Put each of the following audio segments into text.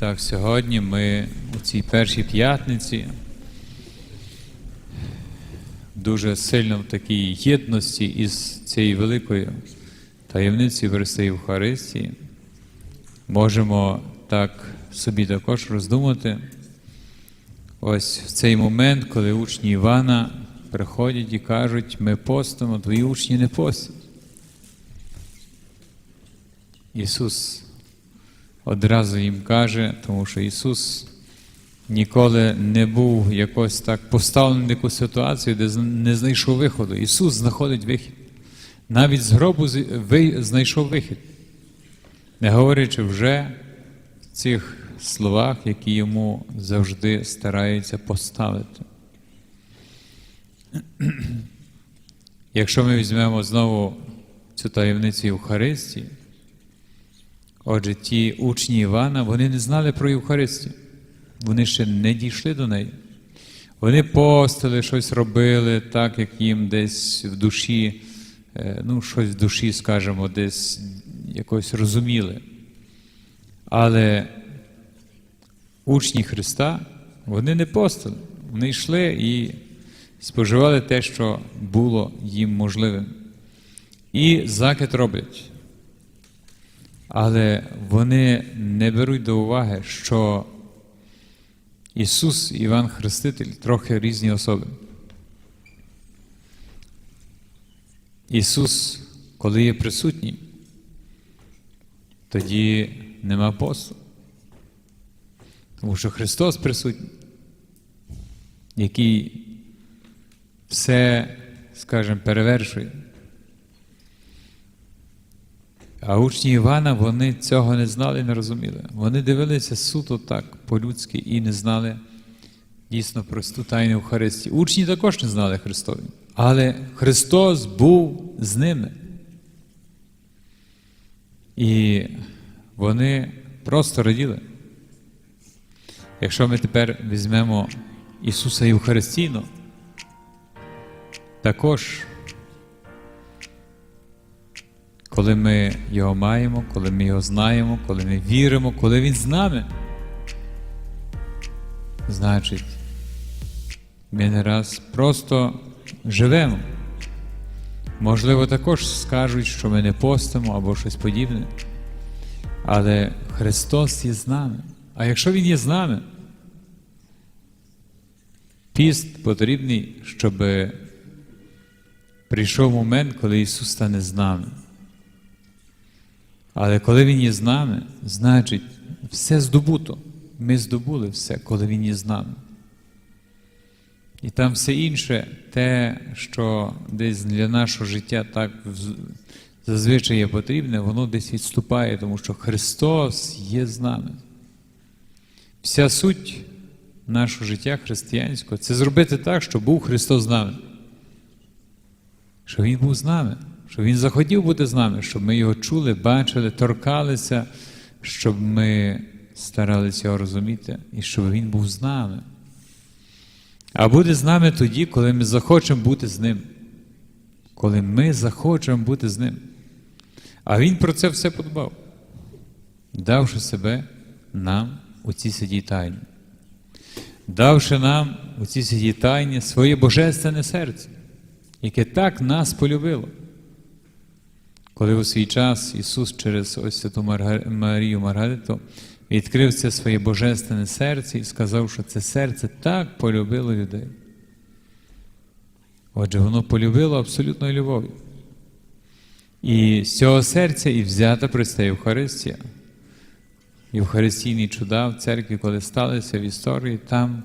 Так, сьогодні ми у цій першій п'ятниці дуже сильно в такій єдності із цією великою таємницею Христа Євхаристії можемо так собі також роздумати. Ось в цей момент, коли учні Івана приходять і кажуть, ми постимо, твої учні не постять. Ісус одразу їм каже, тому що Ісус ніколи не був якось так поставлений в яку ситуацію, де не знайшов виходу. Ісус знаходить вихід. Навіть з гробу знайшов вихід, не говорячи вже в цих словах, які йому завжди стараються поставити. Якщо ми візьмемо знову цю таємницю Євхаристії, Отже, ті учні Івана, вони не знали про Євхаристію. Вони ще не дійшли до неї. Вони постили, щось робили, так, як їм десь в душі, е, ну, щось в душі, скажімо, десь якось розуміли. Але учні Христа, вони не постили. Вони йшли і споживали те, що було їм можливим. І закид роблять. Але вони не беруть до уваги, що Ісус і Іван Хреститель трохи різні особи. Ісус, коли є присутній, тоді нема посту. Тому що Христос присутній, який все, скажімо, перевершує. А учні Івана вони цього не знали і не розуміли. Вони дивилися суто так, по-людськи, і не знали дійсно просту тайну Евхаристії. Учні також не знали Христові. Але Христос був з ними. І вони просто раділи. Якщо ми тепер візьмемо Ісуса Євхаристійно, також коли ми його маємо, коли ми його знаємо, коли ми віримо, коли Він з нами, значить, ми не раз просто живемо. Можливо, також скажуть, що ми не постимо або щось подібне. Але Христос є з нами. А якщо Він є з нами, піст потрібний, щоб прийшов момент, коли Ісус стане з нами. Але коли Він є з нами, значить, все здобуто. Ми здобули все, коли Він є з нами. І там все інше, те, що десь для нашого життя так зазвичай є потрібне, воно десь відступає, тому що Христос є з нами. Вся суть нашого життя християнського це зробити так, щоб був Христос з нами. Щоб Він був з нами, щоб Він захотів бути з нами, щоб ми його чули, бачили, торкалися, щоб ми старалися його розуміти і щоб Він був з нами. А буде з нами тоді, коли ми захочемо бути з ним. Коли ми захочемо бути з ним. А Він про це все подбав, давши себе нам у цій святій тайні. Давши нам у цій святій тайні своє божественне серце, яке так нас полюбило. Коли у свій час Ісус через ось Святу Марію Маргариту відкрив це своє божественне серце і сказав, що це серце так полюбило людей. Отже, воно полюбило абсолютною любов'ю. І з цього серця і взята Христа Євхаристія. Євхаристійні чуда в церкві, коли сталися в історії, там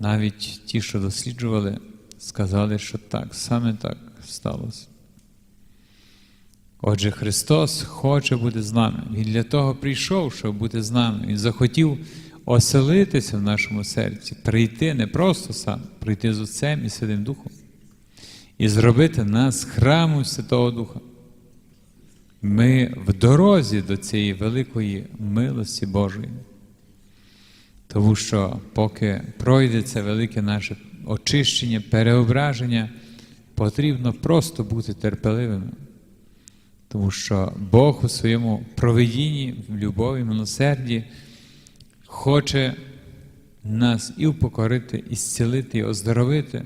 навіть ті, що досліджували, сказали, що так, саме так сталося. Отже, Христос хоче бути з нами. Він для того прийшов, щоб бути з нами. Він захотів оселитися в нашому серці, прийти не просто сам, прийти з Отцем і Святим Духом і зробити нас храмом Святого Духа. Ми в дорозі до цієї великої милості Божої. Тому що поки пройде це велике наше очищення, переображення, потрібно просто бути терпеливими. Тому що Бог у своєму проведінні, в любові, милосерді хоче нас і упокорити, і зцілити, і оздоровити,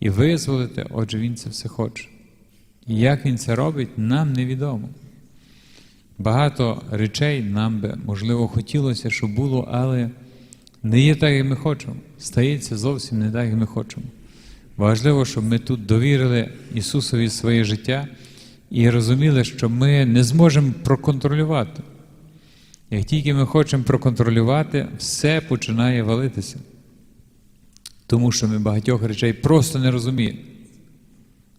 і визволити, отже, Він це все хоче. І як Він це робить, нам невідомо. Багато речей нам би, можливо, хотілося, щоб було, але не є так, як ми хочемо. Стається зовсім не так, як ми хочемо. Важливо, щоб ми тут довірили Ісусові своє життя і розуміли, що ми не зможемо проконтролювати. Як тільки ми хочемо проконтролювати, все починає валитися. Тому що ми багатьох речей просто не розуміємо.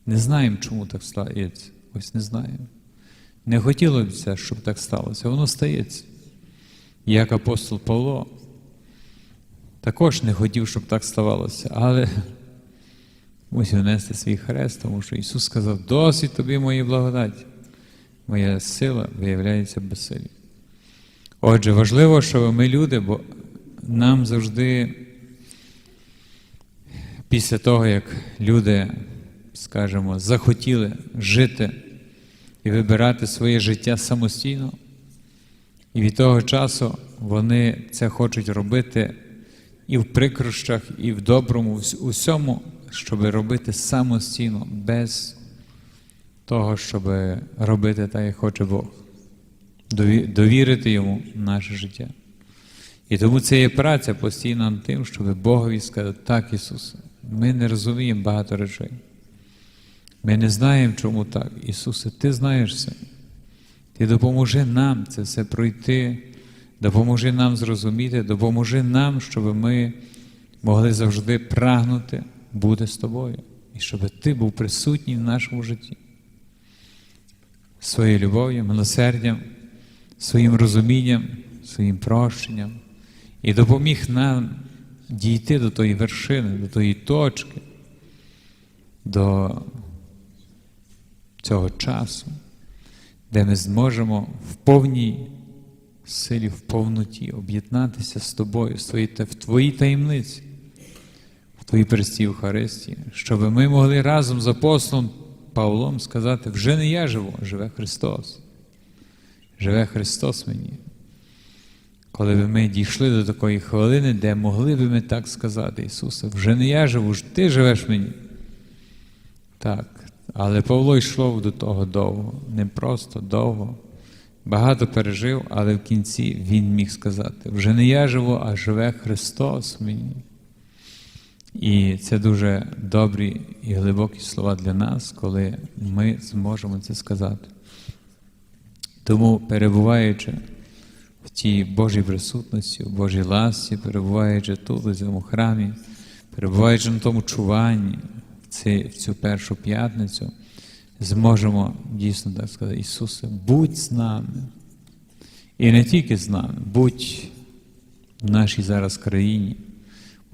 Не знаємо, чому так стається. Ось не знаємо. Не хотілося щоб так сталося. Воно стається. Як апостол Павло також не хотів, щоб так ставалося, але мусив нести свій хрест, тому що Ісус сказав: досить тобі моєї благодаті. Моя сила виявляється безсилі. Отже, важливо, щоб ми люди, бо нам завжди, після того, як люди, скажімо, захотіли жити і вибирати своє життя самостійно, і від того часу вони це хочуть робити і в прикрощах, і в доброму, в усьому, щоб робити самостійно, без того, щоб робити так, як хоче Бог довірити йому наше життя. І тому це є праця постійно над тим, щоб Богові сказати, так, Ісусе, ми не розуміємо багато речей. Ми не знаємо, чому так. Ісусе, Ти знаєш все. Ти допоможи нам це все пройти, допоможи нам зрозуміти, допоможи нам, щоб ми могли завжди прагнути бути з тобою. І щоб ти був присутній в нашому житті. Своєю любов'ю, милосердям, своїм розумінням, своїм прощенням і допоміг нам дійти до тої вершини, до тої точки, до цього часу, де ми зможемо в повній силі, в повноті об'єднатися з тобою, в твоїй таємниці, в твоїй простій Євхаристії, щоб ми могли разом з апостолом Павлом сказати: вже не я живу, живе Христос. Живе Христос мені. Коли б ми дійшли до такої хвилини, де могли б ми так сказати, Ісусе, вже не я живу, ти живеш мені. Так, але Павло йшов до того довго, не просто довго. Багато пережив, але в кінці він міг сказати: вже не я живу, а живе Христос мені. І це дуже добрі і глибокі слова для нас, коли ми зможемо це сказати. Тому, перебуваючи в тій Божій присутності, в Божій ласці, перебуваючи тут, у цьому храмі, перебуваючи на тому чуванні в, цю першу п'ятницю, зможемо дійсно так сказати, Ісусе, будь з нами. І не тільки з нами, будь в нашій зараз країні,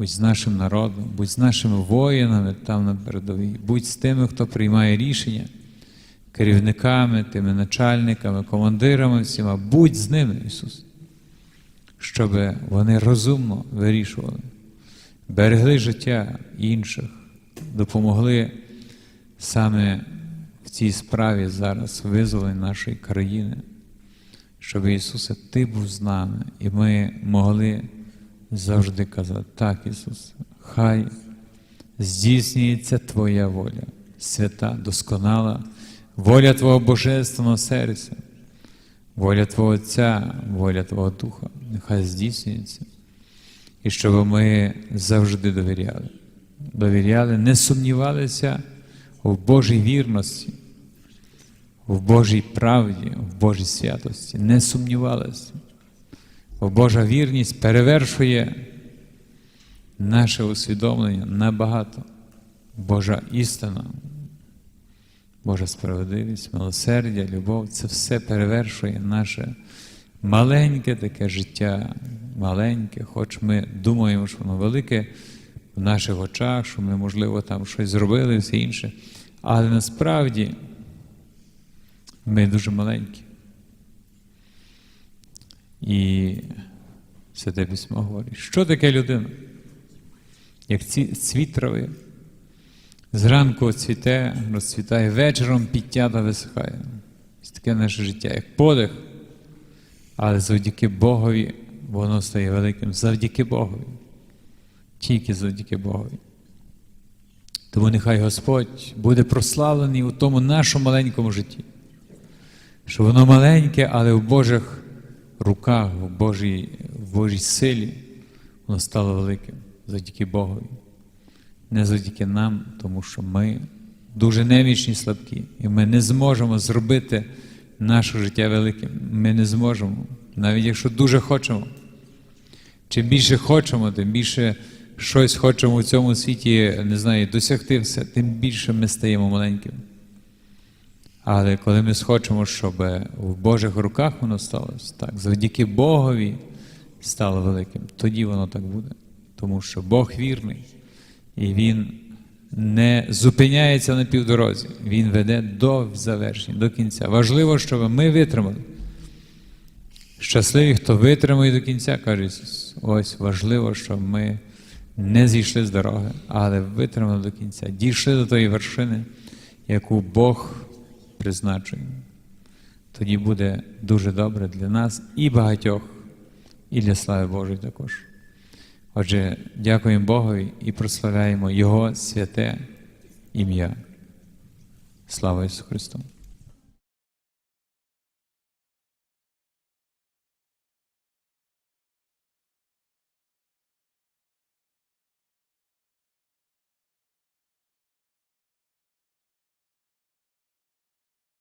будь з нашим народом, будь з нашими воїнами там на передовій, будь з тими, хто приймає рішення, керівниками, тими начальниками, командирами всіма, будь з ними, Ісус, щоб вони розумно вирішували, берегли життя інших, допомогли саме в цій справі зараз визволення нашої країни, щоб Ісусе, Ти був з нами, і ми могли завжди казати, так, Ісус, хай здійснюється Твоя воля, свята, досконала, воля Твого Божественного серця, воля Твого Отця, воля Твого Духа, нехай здійснюється. І щоб ми завжди довіряли, довіряли, не сумнівалися в Божій вірності, в Божій правді, в Божій святості, не сумнівалися. Бо Божа вірність перевершує наше усвідомлення набагато. Божа істина, Божа справедливість, милосердя, любов це все перевершує наше маленьке таке життя, маленьке, хоч ми думаємо, що воно велике в наших очах, що ми, можливо, там щось зробили, все інше. Але насправді ми дуже маленькі. І Святе письмо говорить, що таке людина? Як ці, цвіт трави. Зранку цвіте, розцвітає, вечором підтята висихає. Це таке наше життя, як подих, але завдяки Богові воно стає великим завдяки Богові. Тільки завдяки Богові. Тому нехай Господь буде прославлений у тому нашому маленькому житті. Що воно маленьке, але в Божих руках, в Божій, в Божій силі, воно стало великим завдяки Богові. Не завдяки нам, тому що ми дуже немічні слабкі, і ми не зможемо зробити наше життя великим. Ми не зможемо, навіть якщо дуже хочемо. Чим більше хочемо, тим більше щось хочемо в цьому світі, не знаю, досягти все, тим більше ми стаємо маленьким. Але коли ми схочемо, щоб в Божих руках воно сталося, так, завдяки Богові стало великим, тоді воно так буде. Тому що Бог вірний, і Він не зупиняється на півдорозі, Він веде до завершення, до кінця. Важливо, щоб ми витримали. Щасливі, хто витримує до кінця, каже Ісус. Ось важливо, щоб ми не зійшли з дороги, але витримали до кінця, дійшли до тої вершини, яку Бог призначує. Тоді буде дуже добре для нас і багатьох, і для слави Божої також. Отже, дякуємо Богові і прославляємо Його святе ім'я. Слава Ісусу Христу!